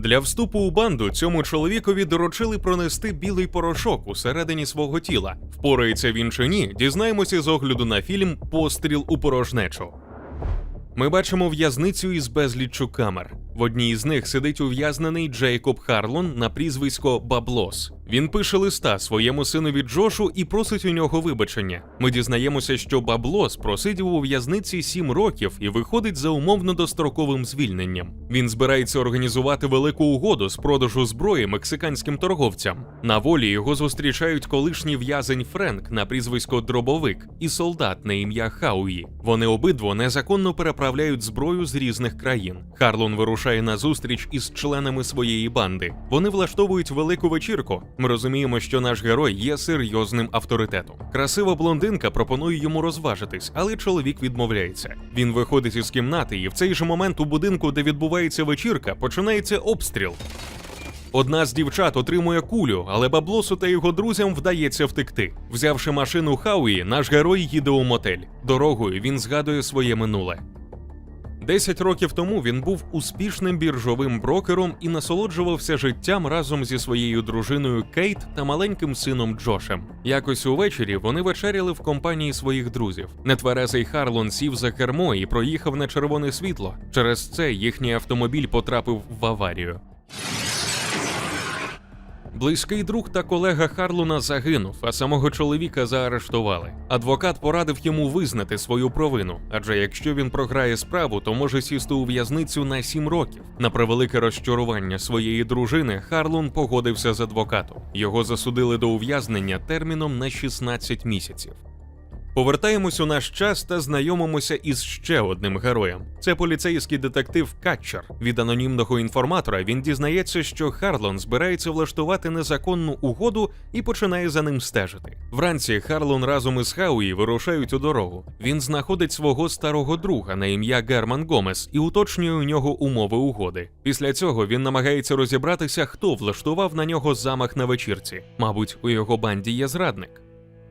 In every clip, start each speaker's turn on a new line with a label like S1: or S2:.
S1: Для вступу у банду цьому чоловікові доручили пронести білий порошок усередині свого тіла. Впорається він чи ні, дізнаємося з огляду на фільм Постріл у порожнечу. Ми бачимо в'язницю із безліччю камер. В одній із них сидить ув'язнений Джейкоб Харлон на прізвисько Баблос. Він пише листа своєму синові Джошу і просить у нього вибачення. Ми дізнаємося, що Баблос просидів у в'язниці сім років і виходить за умовно достроковим звільненням. Він збирається організувати велику угоду з продажу зброї мексиканським торговцям. На волі його зустрічають колишній в'язень Френк на прізвисько Дробовик і солдат на ім'я Хауї. Вони обидво незаконно переправляють зброю з різних країн. Харлон вирушає на зустріч із членами своєї банди. Вони влаштовують велику вечірку. Ми розуміємо, що наш герой є серйозним авторитетом. Красива блондинка пропонує йому розважитись, але чоловік відмовляється. Він виходить із кімнати, і в цей же момент у будинку, де відбувається вечірка, починається обстріл. Одна з дівчат отримує кулю, але баблосу та його друзям вдається втекти. Взявши машину Хауї, наш герой їде у мотель. Дорогою він згадує своє минуле. Десять років тому він був успішним біржовим брокером і насолоджувався життям разом зі своєю дружиною Кейт та маленьким сином Джошем. Якось увечері вони вечеряли в компанії своїх друзів. Нетверезий Харлон сів за кермо і проїхав на червоне світло. Через це їхній автомобіль потрапив в аварію. Близький друг та колега Харлуна загинув, а самого чоловіка заарештували. Адвокат порадив йому визнати свою провину, адже якщо він програє справу, то може сісти у в'язницю на сім років. На превелике розчарування своєї дружини Харлон погодився з адвокатом. Його засудили до ув'язнення терміном на 16 місяців. Повертаємось у наш час та знайомимося із ще одним героєм. Це поліцейський детектив Катчер. Від анонімного інформатора він дізнається, що Харлон збирається влаштувати незаконну угоду і починає за ним стежити. Вранці Харлон разом із Хауї вирушають у дорогу. Він знаходить свого старого друга на ім'я Герман Гомес і уточнює у нього умови угоди. Після цього він намагається розібратися, хто влаштував на нього замах на вечірці. Мабуть, у його банді є зрадник.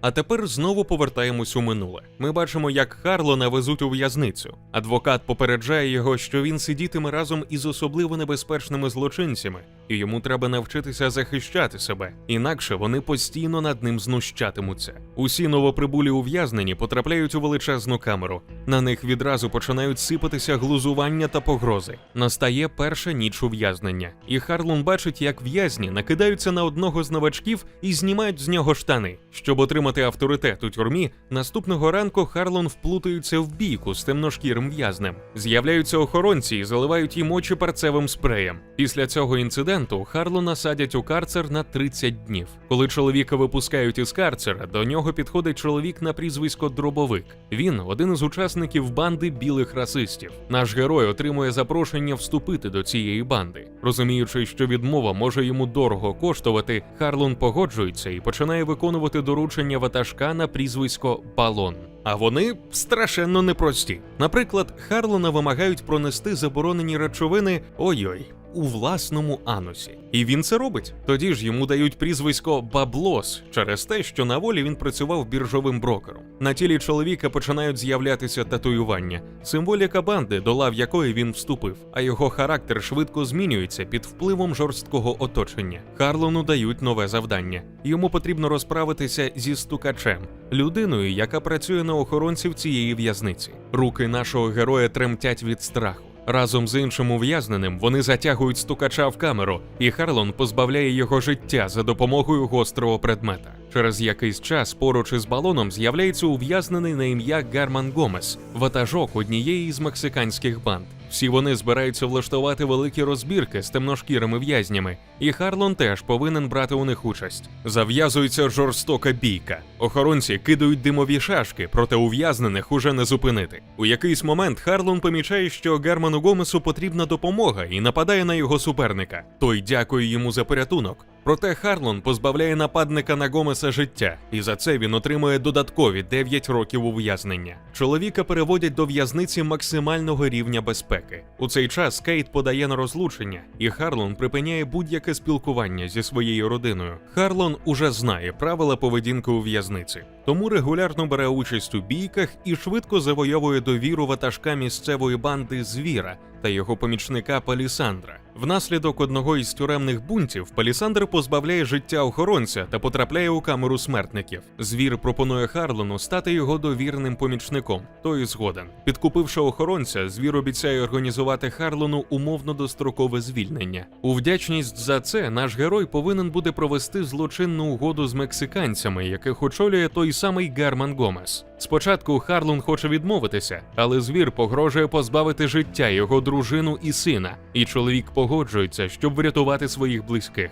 S1: А тепер знову повертаємось у минуле. Ми бачимо, як Харлона везуть у в'язницю. Адвокат попереджає його, що він сидітиме разом із особливо небезпечними злочинцями, і йому треба навчитися захищати себе, інакше вони постійно над ним знущатимуться. Усі новоприбулі ув'язнені потрапляють у величезну камеру. На них відразу починають сипатися глузування та погрози. Настає перша ніч ув'язнення, і Харлон бачить, як в'язні накидаються на одного з новачків і знімають з нього штани, щоб отримати авторитет у тюрмі, наступного ранку Харлон вплутується в бійку з темношкірим в'язнем. З'являються охоронці і заливають їм очі перцевим спреєм. Після цього інциденту Харлона садять у карцер на 30 днів. Коли чоловіка випускають із карцера, до нього підходить чоловік на прізвисько Дробовик. Він один із учасників банди білих расистів. Наш герой отримує запрошення вступити до цієї банди. Розуміючи, що відмова може йому дорого коштувати, Харлон погоджується і починає виконувати доручення ватажка на прізвисько Балон. А вони страшенно непрості. Наприклад, Харлона вимагають пронести заборонені речовини ой-ой. У власному анусі, і він це робить. Тоді ж йому дають прізвисько Баблос через те, що на волі він працював біржовим брокером. На тілі чоловіка починають з'являтися татуювання, символіка банди, до лав якої він вступив, а його характер швидко змінюється під впливом жорсткого оточення. Харлону дають нове завдання. Йому потрібно розправитися зі стукачем, людиною, яка працює на охоронців цієї в'язниці. Руки нашого героя тремтять від страху. Разом з іншим ув'язненим вони затягують стукача в камеру, і Харлон позбавляє його життя за допомогою гострого предмета. Через якийсь час поруч із балоном з'являється ув'язнений на ім'я Гарман Гомес, ватажок однієї з мексиканських банд. Всі вони збираються влаштувати великі розбірки з темношкірими в'язнями, і Харлон теж повинен брати у них участь. Зав'язується жорстока бійка. Охоронці кидають димові шашки, проте ув'язнених уже не зупинити. У якийсь момент Харлон помічає, що Герману Гомесу потрібна допомога і нападає на його суперника. Той дякує йому за порятунок. Проте Харлон позбавляє нападника на Гомеса життя, і за це він отримує додаткові 9 років ув'язнення. Чоловіка переводять до в'язниці максимального рівня безпеки. У цей час Кейт подає на розлучення, і Харлон припиняє будь-яке спілкування зі своєю родиною. Харлон уже знає правила поведінки у в'язниці. Тому регулярно бере участь у бійках і швидко завойовує довіру ватажка місцевої банди звіра та його помічника Палісандра. Внаслідок одного із тюремних бунтів Палісандр позбавляє життя охоронця та потрапляє у камеру смертників. Звір пропонує Харлону стати його довірним помічником. Той згоден. Підкупивши охоронця, звір обіцяє організувати Харлону умовно дострокове звільнення. У вдячність за це наш герой повинен буде провести злочинну угоду з мексиканцями, яких очолює той самий Герман Гомес. Спочатку Харлон хоче відмовитися, але звір погрожує позбавити життя його дружину і сина, і чоловік погоджується, щоб врятувати своїх близьких.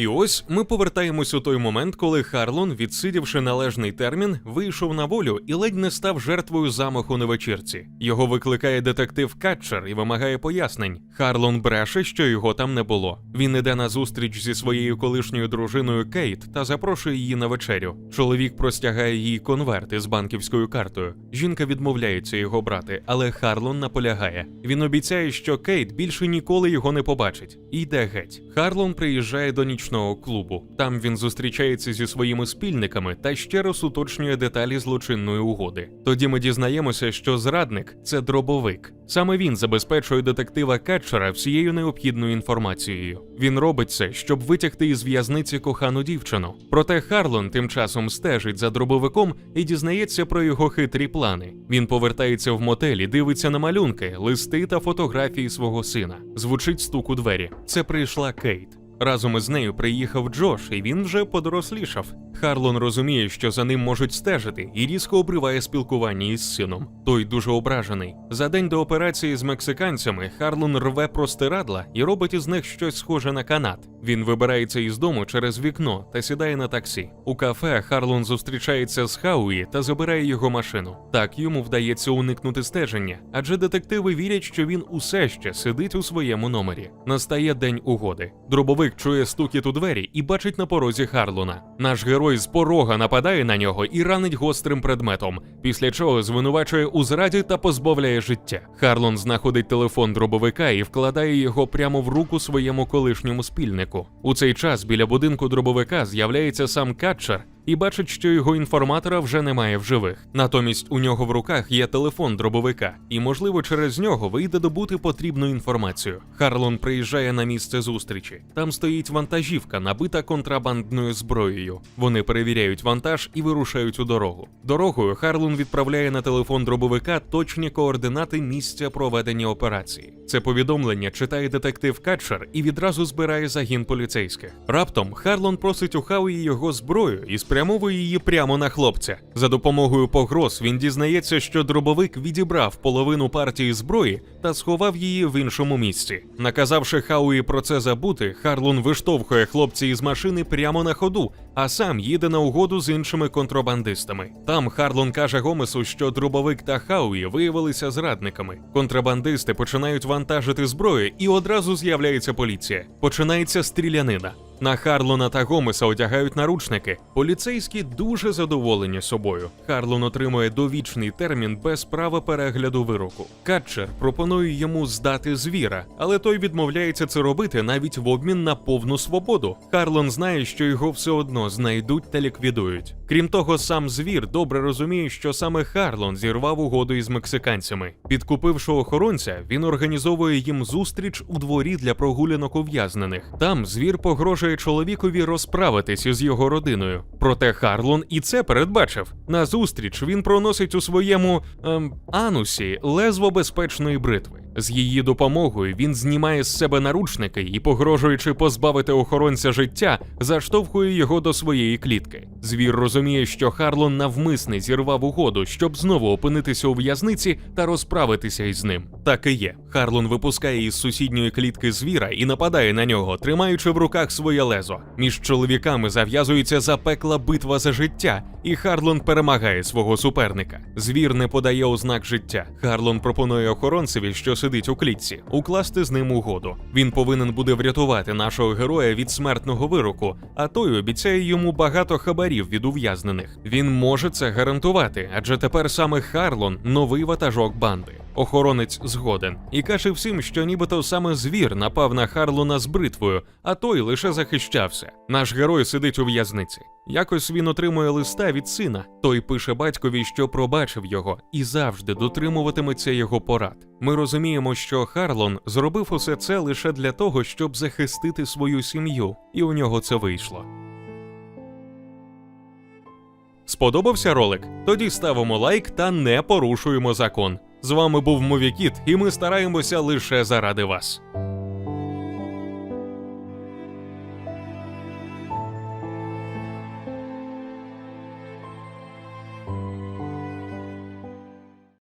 S1: І ось ми повертаємось у той момент, коли Харлон, відсидівши належний термін, вийшов на волю і ледь не став жертвою замаху на вечірці. Його викликає детектив Катчер і вимагає пояснень. Харлон бреше, що його там не було. Він іде на зустріч зі своєю колишньою дружиною Кейт та запрошує її на вечерю. Чоловік простягає їй конверт із банківською картою. Жінка відмовляється його брати, але Харлон наполягає. Він обіцяє, що Кейт більше ніколи його не побачить. І йде геть. Харлон приїжджає до нічного клубу. Там він зустрічається зі своїми спільниками та ще раз уточнює деталі злочинної угоди. Тоді ми дізнаємося, що зрадник це дробовик. Саме він забезпечує детектива Кетчера всією необхідною інформацією. Він робить це, щоб витягти із в'язниці кохану дівчину. Проте Харлон тим часом стежить за дробовиком і дізнається про його хитрі плани. Він повертається в мотелі, дивиться на малюнки, листи та фотографії свого сина. Звучить стук у двері. Це прийшла Кейт. Разом із нею приїхав Джош, і він вже подорослішав. Харлон розуміє, що за ним можуть стежити, і різко обриває спілкування із сином. Той дуже ображений. За день до операції з мексиканцями Харлон рве простирадла і робить із них щось схоже на канат. Він вибирається із дому через вікно та сідає на таксі. У кафе Харлон зустрічається з Хауї та забирає його машину. Так йому вдається уникнути стеження, адже детективи вірять, що він усе ще сидить у своєму номері. Настає день угоди. Дробовик чує стукіт у двері і бачить на порозі Харлона. Наш герой з порога нападає на нього і ранить гострим предметом, після чого звинувачує у зраді та позбавляє життя. Харлон знаходить телефон дробовика і вкладає його прямо в руку своєму колишньому спільнику. У цей час біля будинку дробовика з'являється сам Катчер і бачить, що його інформатора вже немає в живих. Натомість у нього в руках є телефон дробовика, і, можливо, через нього вийде добути потрібну інформацію. Харлон приїжджає на місце зустрічі. Там стоїть вантажівка, набита контрабандною зброєю. Вони перевіряють вантаж і вирушають у дорогу. Дорогою Харлон відправляє на телефон дробовика точні координати місця проведення операції. Це повідомлення читає детектив Катчер і відразу збирає загін поліцейських. Раптом Харлон просить у Хауї його зброю і спрямовує її прямо на хлопця. За допомогою погроз він дізнається, що дробовик відібрав половину партії зброї та сховав її в іншому місці. Наказавши Хауї про це забути, Харлон виштовхує хлопця із машини прямо на ходу, а сам їде на угоду з іншими контрабандистами. Там Харлон каже Гомесу, що дробовик та Хауї виявилися зрадниками. Контрабандисти починають вантажити зброю, і одразу з'являється поліція. Починається стрілянина. На Харлона та Гомеса одягають наручники. Поліцейські дуже задоволені собою. Харлон отримує довічний термін без права перегляду вироку. Катчер пропонує йому здати звіра, але той відмовляється це робити навіть в обмін на повну свободу. Харлон знає, що його все одно знайдуть та ліквідують. Крім того, сам звір добре розуміє, що саме Харлон зірвав угоду із мексиканцями. Підкупивши охоронця, він організовує їм зустріч у дворі для прогулянок ув'язнених. Там звір погрожує чоловікові розправитись із його родиною. Проте Харлон і це передбачив. На зустріч він проносить у своєму ем, анусі лезво безпечної бритви. З її допомогою він знімає з себе наручники і, погрожуючи позбавити охоронця життя, заштовхує його до своєї клітки. Звір розуміє, що Харлон навмисне зірвав угоду, щоб знову опинитися у в'язниці та розправитися із ним. Так і є. Харлон випускає із сусідньої клітки звіра і нападає на нього, тримаючи в руках своє лезо. Між чоловіками зав'язується запекла битва за життя, і Харлон перемагає свого суперника. Звір не подає ознак життя. Харлон пропонує охоронцеві, що сидить у клітці, укласти з ним угоду. Він повинен буде врятувати нашого героя від смертного вироку, а той обіцяє йому багато хабарів від ув'язнених. Він може це гарантувати, адже тепер саме Харлон новий ватажок банди. Охоронець згоден і каже всім, що нібито саме звір напав на Харлона з бритвою, а той лише захищався. Наш герой сидить у в'язниці. Якось він отримує листа від сина. Той пише батькові, що пробачив його і завжди дотримуватиметься його порад. Ми розуміємо, що Харлон зробив усе це лише для того, щоб захистити свою сім'ю, і у нього це вийшло. Сподобався ролик? Тоді ставимо лайк та не порушуємо закон. З вами був Мовікіт, і ми стараємося лише заради вас.